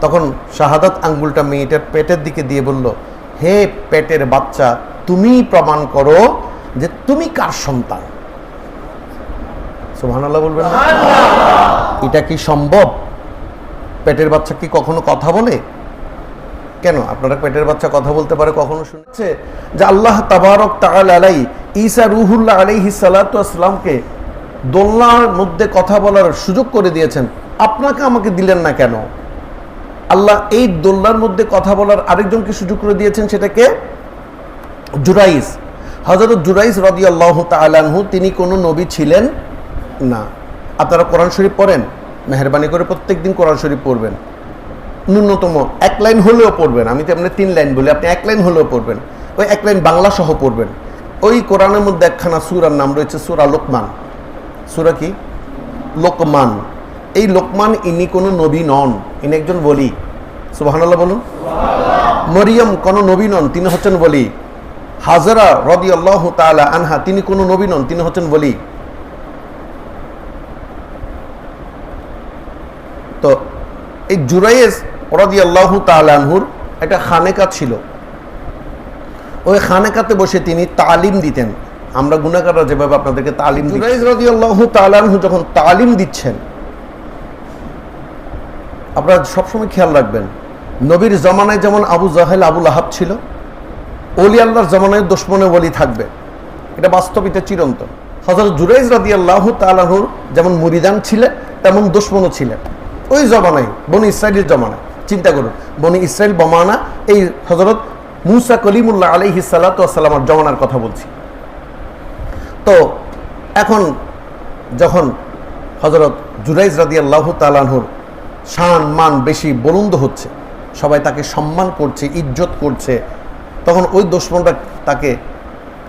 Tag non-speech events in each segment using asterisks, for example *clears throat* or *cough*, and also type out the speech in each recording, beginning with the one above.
তখন শাহাদাত আঙ্গুলটা মেয়েটার পেটের দিকে দিয়ে বলল হে পেটের বাচ্চা তুমি প্রমাণ করো যে তুমি কার সন্তান? সুবহানাল্লাহ বলবেন এটা কি সম্ভব? পেটের বাচ্চা কি কখনো কথা বলে? কেন? আপনারা পেটের বাচ্চা কথা বলতে পারে কখনো শুনেছে যে আল্লাহ তাবারক তাআলা আলাই ঈসা রুহুল্লাহ আলাইহিস সালাতু আসসালামকে দোলনার মধ্যে কথা বলার সুযোগ করে দিয়েছেন। আপনাকে আমাকে দিলেন না কেন? আল্লাহ এই দোলনার মধ্যে কথা বলার আরেকজনকে সুযোগ করে দিয়েছেন সেটাকে জুরাইস। হজরত জুরাইস রদি আল্লাহ তালানহু তিনি কোনো নবী ছিলেন না। আপনারা কোরআন শরীফ পড়েন? মেহরবানি করে প্রত্যেক দিন কোরআন শরীফ পড়বেন। ন্যূনতম এক লাইন হলেও পড়বেন। আমি তো আপনি তিন লাইন বলি, আপনি এক লাইন হলেও পড়বেন। ওই এক লাইন বাংলা সহ পড়বেন। ওই কোরআনের মধ্যে একখানা সুরার নাম রয়েছে সুরা লোকমান। সুরা কি? লোকমান। এই লোকমান ইনি কোনো নবী নন, ইনি একজন বলি। সুবাহানাল্লাহ বলুন। মরিয়ম কোনো নবী নন, তিনি হচ্ছেন বলি। হাজারা রদি আল্লাহ তালা আনহা, তিনি কোনো নবী নন, তিনি হচ্ছেন বলি। তো এই জুরাইস রদি আল্লাহ তালানহুর একটা খানেকা ছিল। ওই খানেকাতে বসে তিনি তালিম দিতেন। আমরা গুণাকাররা যেভাবে আপনাদেরকে তালিম জুরাইজ রদি আল্লাহ তালানহু যখন তালিম দিচ্ছেন আপনারা সবসময় খেয়াল রাখবেন, নবীর জমানায় যেমন আবু জাহেল আবুল আহাব ছিল অলি আল্লাহর জমানায় দুশ্মনে বলি থাকবে। এটা বাস্তবিতে চিরন্তন। হজরত জুরাইজ রাদি আল্লাহ তালাহুর যেমন মুরিদান ছিলেন, তেমন দুশ্মনও ছিলেন। ওই জমানায়, বনি ইসরায়েলের জমানায়, চিন্তা করুন, বনি ইসরায়েল বমানা, এই হজরত মুসা কলিমুল্লাহ আলহি সাল্লাতামের জমানার কথা বলছি। তো, এখন যখন হজরত জুরাইজ রাদি আল্লাহ তালাহুর শান মান বেশি বলুন্দ হচ্ছে। সবাই তাকে সম্মান করছে, ইজ্জত করছে। তখন ওই দুশ্মনরা তাকে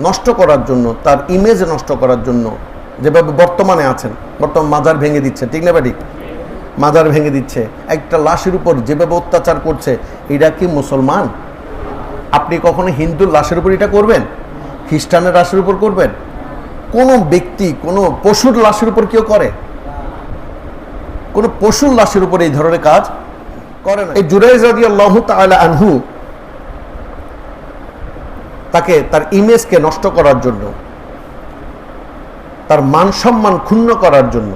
নষ্ট করার জন্য, তার ইমেজ নষ্ট করার জন্য যেভাবে বর্তমানে আছেন, বর্তমান মাজার ভেঙে দিচ্ছে, ঠিক না ব্যাটি মাজার ভেঙে দিচ্ছে। একটা লাশের উপর যেভাবে অত্যাচার করছে এটা কি মুসলমান? আপনি কখনো হিন্দুর লাশের উপর এটা করবেন? খ্রিস্টানের লাশের উপর করবেন? কোনো ব্যক্তি, কোনো পশুর লাশের উপর কেউ করে? কোনো পশুর লাশের উপর এই ধরনের কাজ করে না। এই জুরাইজ রাদি আল্লাহ আনহু তাকে, তার ইমেজকে নষ্ট করার জন্য, তার মান সম্মান ক্ষুণ্ণ করার জন্য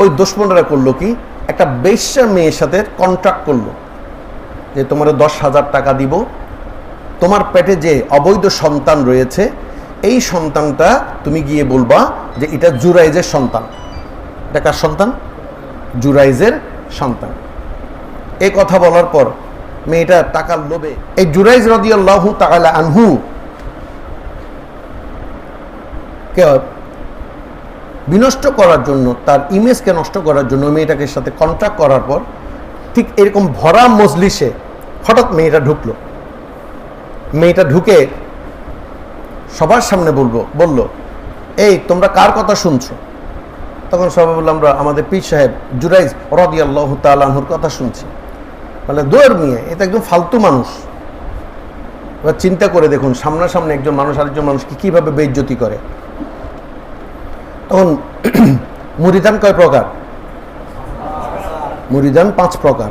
ওই দুশ্মনরা করল কি? একটা বেশ্যা মেয়ের সাথে কন্ট্রাক্ট করল যে তোমার দশ হাজার টাকা দিব, তোমার পেটে যে অবৈধ সন্তান রয়েছে, এই সন্তানটা তুমি গিয়ে বলবা যে এটা জুরাইজের সন্তান। এটা কার সন্তান? জুরাইজের সন্তান। এই কথা বলার পর মেয়েটা টাকার লোভে এই জুরাইজ রদিয়াল্লাহু তাআলা আনহু কে বিনষ্ট করার জন্য, তার ইমেজকে নষ্ট করার জন্য মেয়েটাকে সাথে কন্ট্রাক্ট করার পর ঠিক এরকম ভরা মজলিসে হঠাৎ মেয়েটা ঢুকলো। মেয়েটা ঢুকে সবার সামনে বলব, বলল, এই, তোমরা কার কথা শুনছো? তখন সবাই বললাম আমরা আমাদের পীর সাহেব জুরাইজ রদি আল্লাহ তালাহুর কথা শুনছি। মানে দৌড় নিয়ে এটা একদম ফালতু মানুষ। এবার চিন্তা করে দেখুন, সামনাসামনি একজন মানুষ, আরেকজন মানুষকে কীভাবে বেজ্জতি করে। তখন *clears throat* মুরিদান কয় প্রকার? মুরিদান পাঁচ প্রকার।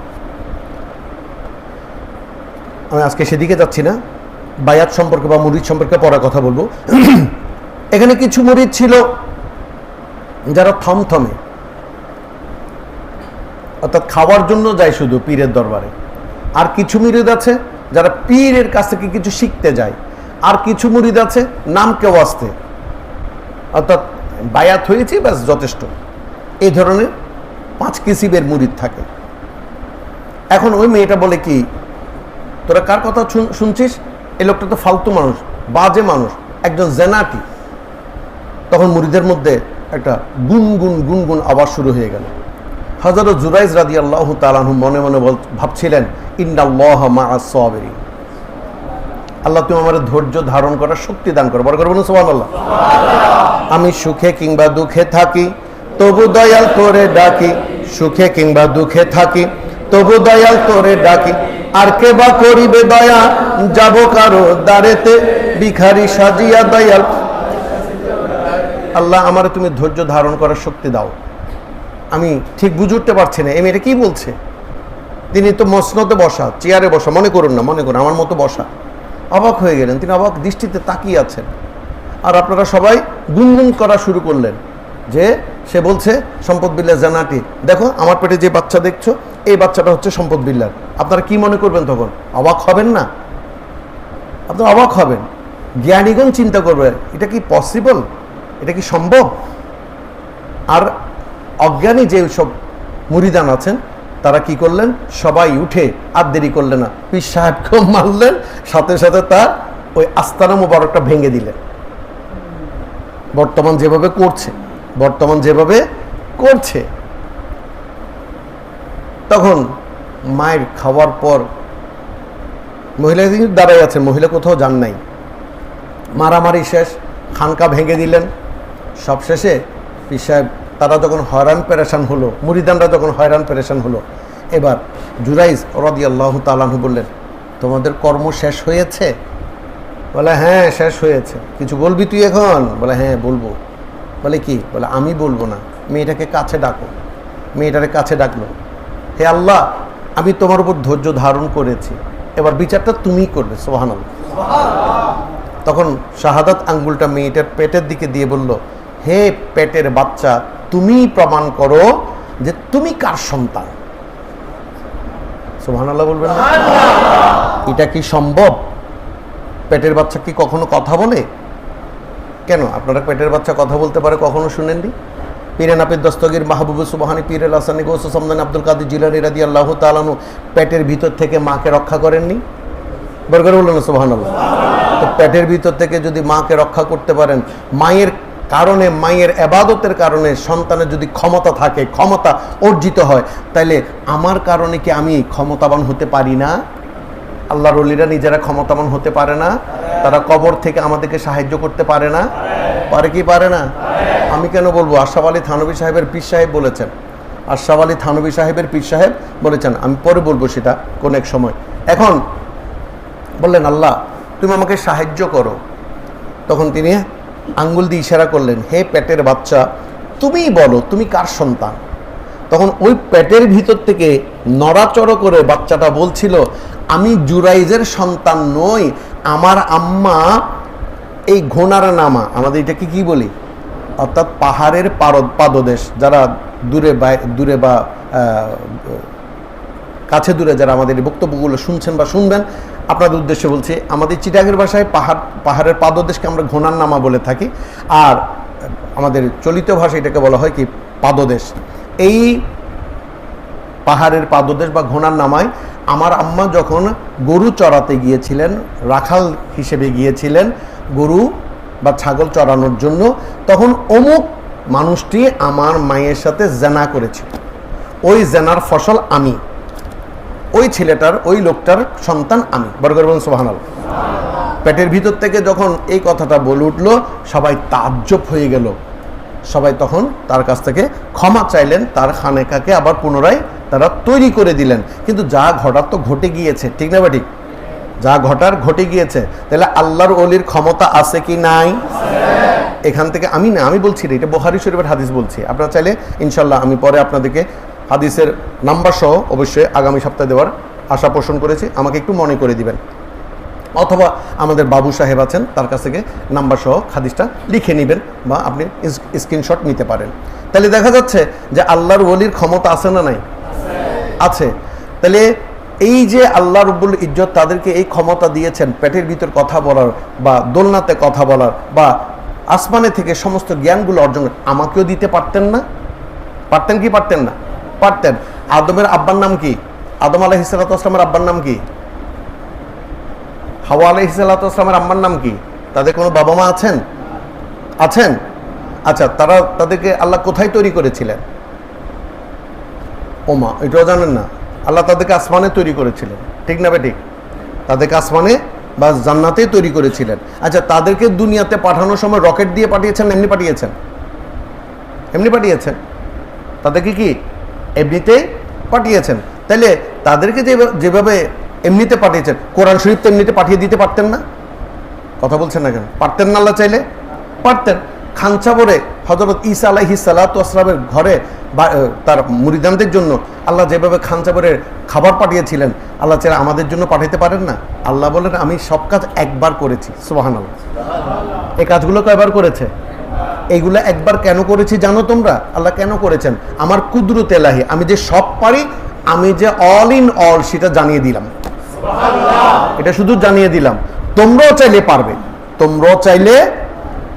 আমি আজকে সেদিকে যাচ্ছি না। বায়াত সম্পর্কে বা মুরিদ সম্পর্কে পরে কথা বলব। *clears throat* এখানে কিছু মুরিদ ছিল। যারা থমথমে, অর্থাৎ খাওয়ার জন্য যায় শুধু পীরের দরবারে। আর কিছু মুরিদ আছে যারা পীরের কাছ থেকে কিছু শিখতে যায়। আর কিছু মুরিদ আছে নাম কেউ আসতে। অর্থাৎ বায়াত হয়েছে, ব্যাস, যথেষ্ট। এই ধরনের পাঁচ কিসিবের মুরিদ থাকে। এখন ওই মেয়েটা বলে কি, তোরা কার কথা শুন- শুনছিস? এই লোকটা তো ফালতু মানুষ, বাজে মানুষ, একজন জেনাটি। তখন মুরিদের মধ্যে একটা গুনগুন গুনগুন আওয়াজ শুরু হয়ে গেল। হজরত জুরাইজ রাদি আল্লাহ তালাহু মনে মনে বল- ভাবছিলেন ইন্দাল্লাহ মা সাবেরি আল্লাহ, তুমি আমার ধৈর্য ধারণ করার শক্তি দান করো। বড় করে বলুন সোহান আল্লাহ আমি সুখে কিংবা দুঃখে থাকি, তবু দয়াল করে ডাকি। সুখে কিংবা দুঃখে থাকি, তবু দয়াল করে ডাকি। আর কে বা করিবে দয়া? যাব কারও দাঁড়েতে ভিখারি সাজিয়া দয়াল আল্লাহ আমার তুমি ধৈর্য ধারণ করার শক্তি দাও। আমি ঠিক বুঝে উঠতে পারছি না। এই মেয়েটা কি বলছে? তিনি তো মসনতে বসা, চেয়ারে বসা, মনে করুন না, মনে করুন, আমার মতো বসা। অবাক হয়ে গেলেন। তিনি অবাক দৃষ্টিতে তাকিয়ে আছেন। আর আপনারা সবাই গুনগুন করা শুরু করলেন যে সে বলছে, সম্পদ বিল্লাহ জানাটি দেখো, আমার পেটে যে বাচ্চা দেখছ, এই বাচ্চাটা হচ্ছে সম্পদ বিল্লার আপনারা কি মনে করবেন তখন? অবাক হবেন না? আপনারা অবাক হবেন। জ্ঞানীগণ চিন্তা করবে, এটা কি পসিবল এটা কি সম্ভব? আর অজ্ঞানী যে সব মুরিদান আছেন, তারা কি করলেন? সবাই উঠে আর দেরি করলেন না। পীর সাহেবকে মারলেন, সাথে সাথে তার ওই আস্তানা মোবারকটা ভেঙে দিলেন। বর্তমান যেভাবে করছে, বর্তমান যেভাবে করছে। তখন মায়ের খাওয়ার পর মহিলা দাঁড়াই আছে মহিলা কোথাও যান নাই। মারামারি শেষ, খানকা ভেঙে দিলেন। সব শেষে পীর সাহেব তারা যখন হয়রান পেরেশান হলো মুরিদানরা যখন হয়রান পেরেশান হলো এবার জুরাইজ রদি আল্লাহ তালাহু বললেন তোমাদের কর্ম শেষ হয়েছে? বলে হ্যাঁ শেষ হয়েছে। কিছু বলবি তুই এখন? বলে হ্যাঁ বলব। বলে কি? বলে আমি বলব না। মেয়েটাকে কাছে ডাকো। মেয়েটারে কাছে ডাকলো হে আল্লাহ আমি তোমার উপর ধৈর্য ধারণ করেছি। এবার বিচারটা তুমিই করবে সোহান তখন শাহাদাত আঙ্গুলটা মেয়েটার পেটের দিকে দিয়ে বলল হে পেটের বাচ্চা তুমি প্রমাণ করো যে তুমি কার সন্তান। সোহান আল্লাহ বলবেন এটা কি সম্ভব? পেটের বাচ্চা কি কখনো কথা বলে? কেন? আপনারা পেটের বাচ্চা কথা বলতে পারে কখনো শুনেননি? পীরে দস্তগীর মাহবুবুর সুবাহানি পীরের আসানি গৌস সমদান, আব্দুল কাদের জিলানি রাদি আল্লাহ তালানু পেটের ভিতর থেকে মাকে রক্ষা করেননি? বরগর বললেন সুবাহান তো পেটের ভিতর থেকে যদি মাকে রক্ষা করতে পারেন, মায়ের কারণে, মায়ের এবাদতের কারণে সন্তানের যদি ক্ষমতা থাকে, ক্ষমতা অর্জিত হয়, তাইলে আমার কারণে কি আমি ক্ষমতাবান হতে পারি না? আল্লাহর অলিরা নিজেরা ক্ষমতাবান হতে পারে না। তারা কবর থেকে আমাদেরকে সাহায্য করতে পারে না। পারে কি পারে না? আমি কেন বলব? আশরাফ আলী থানবী সাহেবের পীর সাহেব বলেছেন। আশরাফ আলী থানবী সাহেবের পীর সাহেব বলেছেন, আমি পরে বলব সেটা কোন এক সময়। এখন বললেন, আল্লাহ, তুমি আমাকে সাহায্য করো। তখন তিনি আঙ্গুল দিয়ে ইশারা করলেন, হে পেটের বাচ্চা, তুমিই বলো, তুমি কার সন্তান? তখন ওই পেটের ভিতর থেকে নড়াচড়ো করে বাচ্চাটা বলছিল, আমি জুরাইজের সন্তান নই, আমার আম্মা এই ঘোনার নামা। আমাদের এটাকে কি বলি? অর্থাৎ পাহাড়ের পারদ, পাদদেশ, যারা দূরে দূরে বা কাছে দূরে যারা আমাদের বক্তব্যগুলো শুনছেন বা শুনবেন আপনাদের উদ্দেশ্যে বলছি, আমাদের চিটাগের ভাষায় পাহাড়, পাহাড়ের পাদদেশকে আমরা ঘোনার নামা বলে থাকি। আর আমাদের চলিত ভাষা এটাকে বলা হয় কি? পাদদেশ। এই পাহাড়ের পাদদেশ বা ঘোনার নামায় আমার আম্মা যখন গরু চড়াতে গিয়েছিলেন, রাখাল হিসেবে গিয়েছিলেন গরু বা ছাগল চড়ানোর জন্য, তখন অমুক মানুষটি আমার মায়ের সাথে জেনা করেছিল। ওই জেনার ফসল আমি। ওই ছেলেটার, ওই লোকটার সন্তান আমি। বরগর সোহানাল পেটের ভিতর থেকে যখন এই কথাটা বলে উঠল, সবাই তাজ্জব হয়ে গেল। সবাই তখন তার কাছ থেকে ক্ষমা চাইলেন, তার খানেকাকে আবার পুনরায় তারা তৈরি করে দিলেন। কিন্তু যা ঘটার তো ঘটে গিয়েছে, ঠিক না বা ঠিক? যা ঘটার ঘটে গিয়েছে, তাহলে আল্লাহর অলির ক্ষমতা আছে কি নাই? এখান থেকে আমি না, আমি বলছি এটা বোহারি শরীফের হাদিস বলছি। আপনারা চাইলে ইনশাল্লাহ আমি পরে আপনাদেরকে হাদিসের নাম্বার সহ অবশ্যই আগামী সপ্তাহে দেওয়ার আশা পোষণ করেছি। আমাকে একটু মনে করে দিবেন। অথবা আমাদের বাবু সাহেব আছেন, তার কাছ থেকে নাম্বার সহ হাদিসটা লিখে নেবেন বা আপনি স্ক্রিনশট নিতে পারেন। তাহলে দেখা যাচ্ছে যে আল্লাহর ওলির ক্ষমতা আছে না নাই? আছে। তাহলে এই যে আল্লাহ রব্বুল ইজ্জত তাদেরকে এই ক্ষমতা দিয়েছেন, পেটের ভিতর কথা বলার বা দোলনাতে কথা বলার বা আসমানে থেকে সমস্ত জ্ঞানগুলো অর্জন আমাকেও দিতে পারতেন না? পারতেন কি পারতেন না? পারতেন। আদমের আব্বার নাম কি? আদম আলাহ হিসালাতামের আব্বার নাম কি? হাওয়া আলাহ হিসালাতামের আব্বার নাম কি? তাদের কোনো বাবা মা আছেন? আছেন? আচ্ছা তারা তাদেরকে আল্লাহ কোথায় তৈরি করেছিলেন? ওমা, এটাও জানেন না। আল্লাহ তাদেরকে আসমানে তৈরি করেছিলেন। ঠিক না ঠিক তাদেরকে আসমানে বা জান্নাতে তৈরি করেছিলেন। আচ্ছা তাদেরকে দুনিয়াতে পাঠানোর সময় রকেট দিয়ে পাঠিয়েছেন এমনি পাঠিয়েছেন? এমনি পাঠিয়েছেন? তাদেরকে কি এমনিতেই পাঠিয়েছেন। তাহলে তাদেরকে যেভাবে এমনিতে পাঠিয়েছেন, কোরআন শরীফ তো এমনিতে পাঠিয়ে দিতে পারতেন না? কথা বলছেন না কেন? পারতেন না আল্লাহ চাইলে? পারতেন। খানচা বলে হজরত ঈসা আলাহি সালাতামের ঘরে বা- তার মুরিদানদের জন্য আল্লাহ যেভাবে খানচাবরের খাবার পাঠিয়েছিলেন, আল্লাহ চাই আমাদের জন্য পাঠাইতে পারেন না? আল্লাহ বলেন, আমি সব কাজ একবার করেছি। সুবাহান আল্লাহ এই কাজগুলো কয়বার করেছে? এইগুলো একবার কেন করেছি জানো তোমরা? আল্লাহ কেন করেছেন? আমার কুদরত এলাহি। আমি যে সব পারি আমি যে অল ইন অল সেটা জানিয়ে দিলাম। এটা শুধু জানিয়ে দিলাম। তোমরাও চাইলে পারবে। তোমরাও চাইলে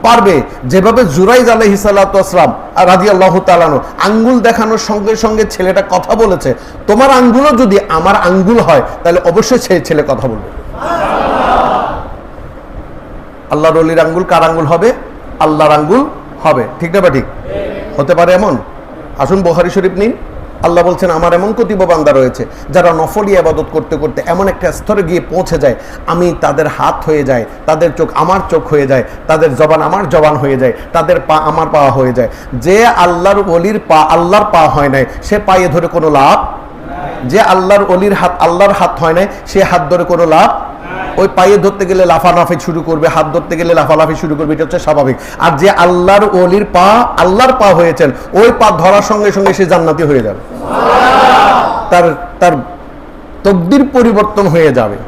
পারবে। যেভাবে জুরাইজ আলহি সাল্লাতাম আর রাজি আল্লাহ তালানো আঙ্গুল দেখানোর সঙ্গে সঙ্গে ছেলেটা কথা বলেছে তোমার আঙ্গুলও যদি আমার আঙ্গুল হয় তাহলে অবশ্যই সেই ছেলে কথা বলবে। আল্লাহর অলির আঙ্গুল কার আঙ্গুল হবে? আল্লাহর আঙ্গুল হবে, ঠিক না বা ঠিক? হতে পারে এমন? আসুন বোহারি শরীফ নিন। আল্লাহ বলছেন, আমার এমন কতিব বান্দা রয়েছে, যারা নফলি আবাদত করতে করতে এমন একটা স্তরে গিয়ে পৌঁছে যায়, আমি তাদের হাত হয়ে যায়, তাদের চোখ আমার চোখ হয়ে যায়, তাদের জবান আমার জবান হয়ে যায়, তাদের পা আমার পা হয়ে যায়। যে আল্লাহর অলির পা আল্লাহর পা হয় নাই, সে পায়ে ধরে কোনো লাভ? যে আল্লাহর অলির হাত আল্লাহর হাত হয় নাই, সে হাত ধরে কোনো লাভ? ওই পায়ে ধরতে গেলে লাফালাফি শুরু করবে, হাত ধরতে গেলে লাফালাফি শুরু করবে, এটা হচ্ছে স্বাভাবিক। আর যে আল্লাহর অলির পা, আল্লাহর পা হয়েছেন, ওই পা ধরার সঙ্গে সঙ্গে সে জান্নাতি হয়ে যাবে। তার তার তকদির পরিবর্তন হয়ে যাবে।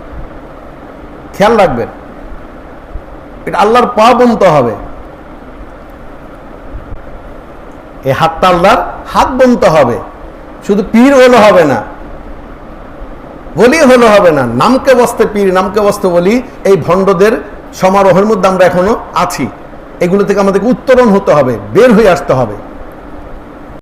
খেয়াল রাখবেন, এটা আল্লাহর পা বনতে হবে। এই হাতটা আল্লাহর হাত বনতে হবে। শুধু পীর হলে হবে না। বলি হলো হবে না। নামকে বসতে পীর, নামকে বসতে বলি, এই ভণ্ডদের সমারোহের মধ্যে আমরা এখনও আছি। এগুলো থেকে আমাদেরকে উত্তরণ হতে হবে, বের হয়ে আসতে হবে।